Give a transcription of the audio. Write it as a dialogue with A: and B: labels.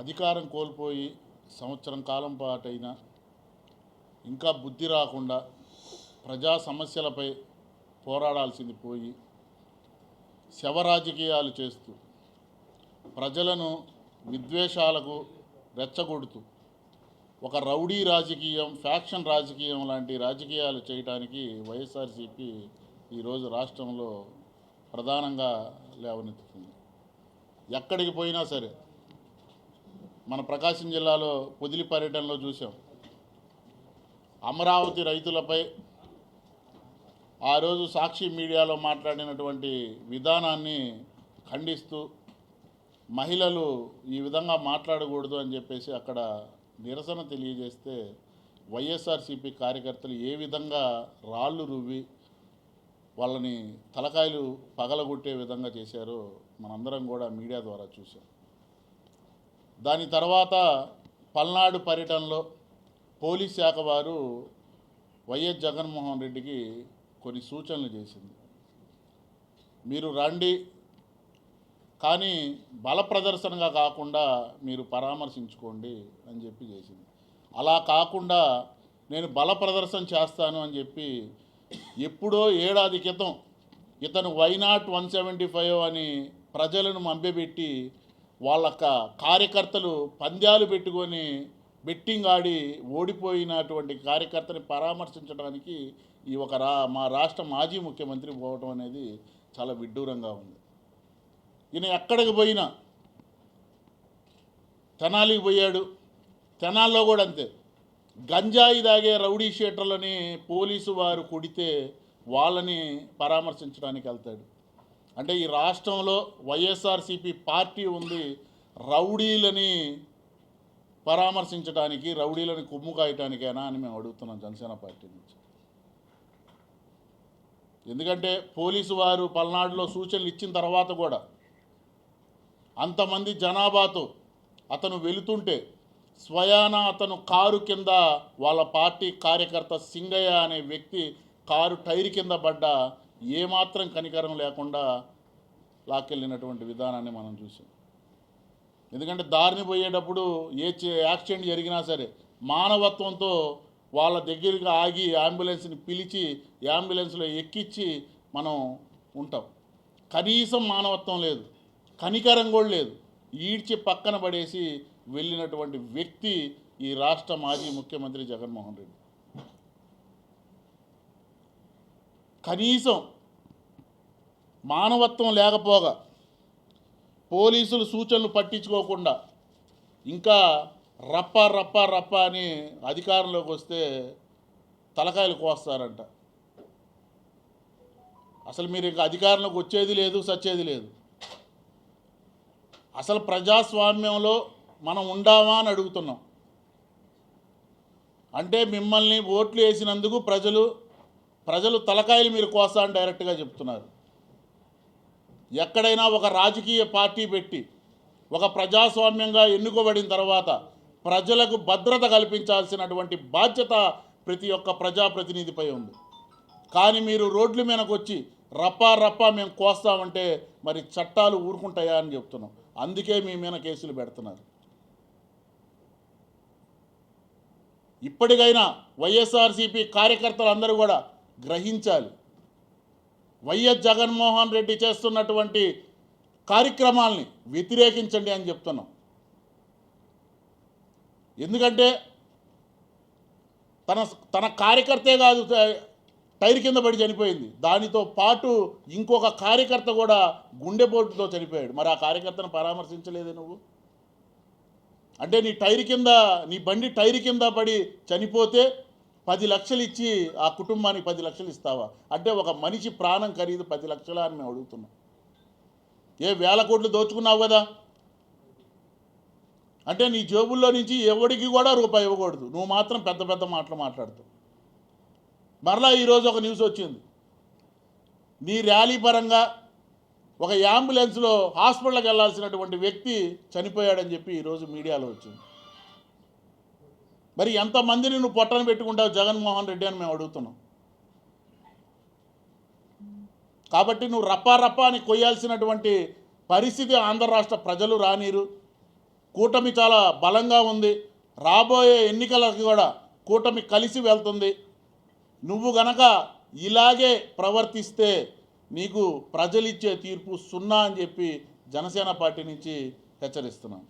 A: అధికారం కోల్పోయి సంవత్సరం కాలం పాటైనా ఇంకా బుద్ధి రాకుండా ప్రజా సమస్యలపై పోరాడాల్సింది పోయి శవ రాజకీయాలు చేస్తూ ప్రజలను విద్వేషాలకు రెచ్చగొడుతూ ఒక రౌడీ రాజకీయం ఫ్యాక్షన్ రాజకీయం లాంటి రాజకీయాలు చేయడానికి వైఎస్ఆర్సీపీ ఈరోజు రాష్ట్రంలో ప్రధానంగా లేవనెత్తుతుంది. ఎక్కడికి పోయినా సరే మన ప్రకాశం జిల్లాలో పొదిలి పర్యటనలో చూసాం అమరావతి రైతులపై ఆ రోజు సాక్షి మీడియాలో మాట్లాడినటువంటి విధానాన్ని ఖండిస్తూ మహిళలు ఈ విధంగా మాట్లాడకూడదు అని చెప్పేసి అక్కడ నిరసన తెలియజేస్తే వైఎస్ఆర్సీపీ కార్యకర్తలు ఏ విధంగా రాళ్ళు రువ్వి వాళ్ళని తలకాయలు పగలగొట్టే విధంగా చేశారో మనందరం కూడా మీడియా ద్వారా చూసాం దాని తర్వాత పల్నాడు పర్యటనలో పోలీస్ శాఖ వారు వైఎస్ జగన్మోహన్ రెడ్డికి కొన్ని సూచనలు చేసింది. మీరు రండి కానీ బల ప్రదర్శనగా కాకుండా మీరు పరామర్శించుకోండి అని చెప్పి చేసింది. అలా కాకుండా నేను బల ప్రదర్శన చేస్తాను అని చెప్పి ఎప్పుడో ఏడాది క్రితం ఇతను వైనాట్ వన్ సెవెంటీ ఫైవ్ అని ప్రజలను మభ్యపెట్టి వాళ్ళ కార్యకర్తలు పంద్యాలు పెట్టుకొని బెట్టింగ్ ఆడి ఓడిపోయినటువంటి కార్యకర్తని పరామర్శించడానికి ఈ ఒక రా మా రాష్ట్ర మాజీ ముఖ్యమంత్రి పోవటం అనేది చాలా విడ్డూరంగా ఉంది. ఈయన ఎక్కడికి పోయినా తెనాలికి పోయాడు. తెనాల్లో కూడా అంతే. గంజాయి తాగే రౌడీ షీటర్లని పోలీసు వారు కొడితే వాళ్ళని పరామర్శించడానికి వెళ్తాడు. అంటే ఈ రాష్ట్రంలో వైఎస్ఆర్సీపీ పార్టీ ఉంది రౌడీలని పరామర్శించడానికి రౌడీలను కొమ్ము కాయటానికేనా అని మేము అడుగుతున్నాం జనసేన పార్టీ నుంచి. ఎందుకంటే పోలీసు వారు పల్నాడులో సూచనలు ఇచ్చిన తర్వాత కూడా అంతమంది జనాభాతో అతను వెళుతుంటే స్వయాన అతను కారు కింద వాళ్ళ పార్టీ కార్యకర్త సింగయ్య అనే వ్యక్తి కారు టైర్ కింద పడ్డ ఏమాత్రం కనికరం లేకుండా లాక్కెళ్ళినటువంటి విధానాన్ని మనం చూసాం. ఎందుకంటే దారిని పోయేటప్పుడు ఏ చే- యాక్సిడెంట్ జరిగినా సరే మానవత్వంతో వాళ్ళ దగ్గరికి ఆగి అంబులెన్స్ని పిలిచి అంబులెన్స్లో ఎక్కించి మనం ఉంటాం. కనీసం మానవత్వం లేదు కనికరం కూడా లేదు. ఈడ్చి పక్కన పడేసి వెళ్ళినటువంటి వ్యక్తి ఈ రాష్ట్ర మాజీ ముఖ్యమంత్రి జగన్మోహన్ రెడ్డి. కనీసం మానవత్వం లేకపోగా పోలీసులు సూచనలు పట్టించుకోకుండా ఇంకా రప్ప రప్ప రప్ప అని అధికారంలోకి వస్తే తలకాయలు కోస్తారంట. అసలు మీరు ఇంకా అధికారంలోకి వచ్చేది లేదు సచ్చేది లేదు. అసలు ప్రజాస్వామ్యంలో మనం ఉండామా అని అడుగుతున్నాం. అంటే మిమ్మల్ని ఓట్లు వేసినందుకు ప్రజలు ప్రజలు తలకాయలు మీరు కోసా అని డైరెక్ట్గా చెప్తున్నారు. ఎక్కడైనా ఒక రాజకీయ పార్టీ పెట్టి ఒక ప్రజాస్వామ్యంగా ఎన్నుకోబడిన తర్వాత ప్రజలకు భద్రత కల్పించాల్సినటువంటి బాధ్యత ప్రతి ఒక్క ప్రజాప్రతినిధిపై ఉంది. కానీ మీరు రోడ్ల మీదకి వచ్చి రప్పా రప్పా మేము కోస్తామంటే మరి చట్టాలు ఊరుకుంటాయా అని చెప్తున్నాం. అందుకే మీ మీద కేసులు పెడుతున్నారు. ఇప్పటికైనా వైఎస్ఆర్సీపీ కార్యకర్తలు అందరూ కూడా గ్రహించాలి. వైఎస్ జగన్మోహన్ రెడ్డి చేస్తున్నటువంటి కార్యక్రమాల్ని వ్యతిరేకించండి అని చెప్తున్నాం. ఎందుకంటే తన తన కార్యకర్తే కాదు టైర్ కింద పడి చనిపోయింది. దానితో పాటు ఇంకొక కార్యకర్త కూడా గుండెపోటుతో చనిపోయాడు. మరి ఆ కార్యకర్తను పరామర్శించలేదే నువ్వు? అంటే నీ టైర్ కింద నీ బండి టైర్ కింద పడి చనిపోతే పది లక్షలు ఇచ్చి ఆ కుటుంబానికి పది లక్షలు ఇస్తావా? అంటే ఒక మనిషి ప్రాణం ఖరీదు పది లక్షలా అని మేము అడుగుతున్నాం. ఏ వేల కోట్లు దోచుకున్నావు కదా? అంటే నీ జేబుల్లో నుంచి ఎవడికి కూడా రూపాయి ఇవ్వకూడదు. నువ్వు మాత్రం పెద్ద పెద్ద మాటలు మాట్లాడుతావు. మరలా ఈరోజు ఒక న్యూస్ వచ్చింది. నీ ర్యాలీ పరంగా ఒక యాంబులెన్స్లో హాస్పిటల్కి వెళ్ళాల్సినటువంటి వ్యక్తి చనిపోయాడని చెప్పి ఈరోజు మీడియాలో వచ్చింది. మరి ఎంతమందిని నువ్వు పొట్టన పెట్టుకుంటావు జగన్మోహన్ రెడ్డి అని మేము అడుగుతున్నాం. కాబట్టి నువ్వు రప్పా రప్పా అని కొయ్యాల్సినటువంటి పరిస్థితి ఆంధ్ర రాష్ట్ర ప్రజలు రానీరు. కూటమి చాలా బలంగా ఉంది. రాబోయే ఎన్నికలకు కూడా కూటమి కలిసి వెళ్తుంది. నువ్వు గనక ఇలాగే ప్రవర్తిస్తే నీకు ప్రజలిచ్చే తీర్పు సున్నా అని చెప్పి జనసేన పార్టీ నుంచి హెచ్చరిస్తున్నాం.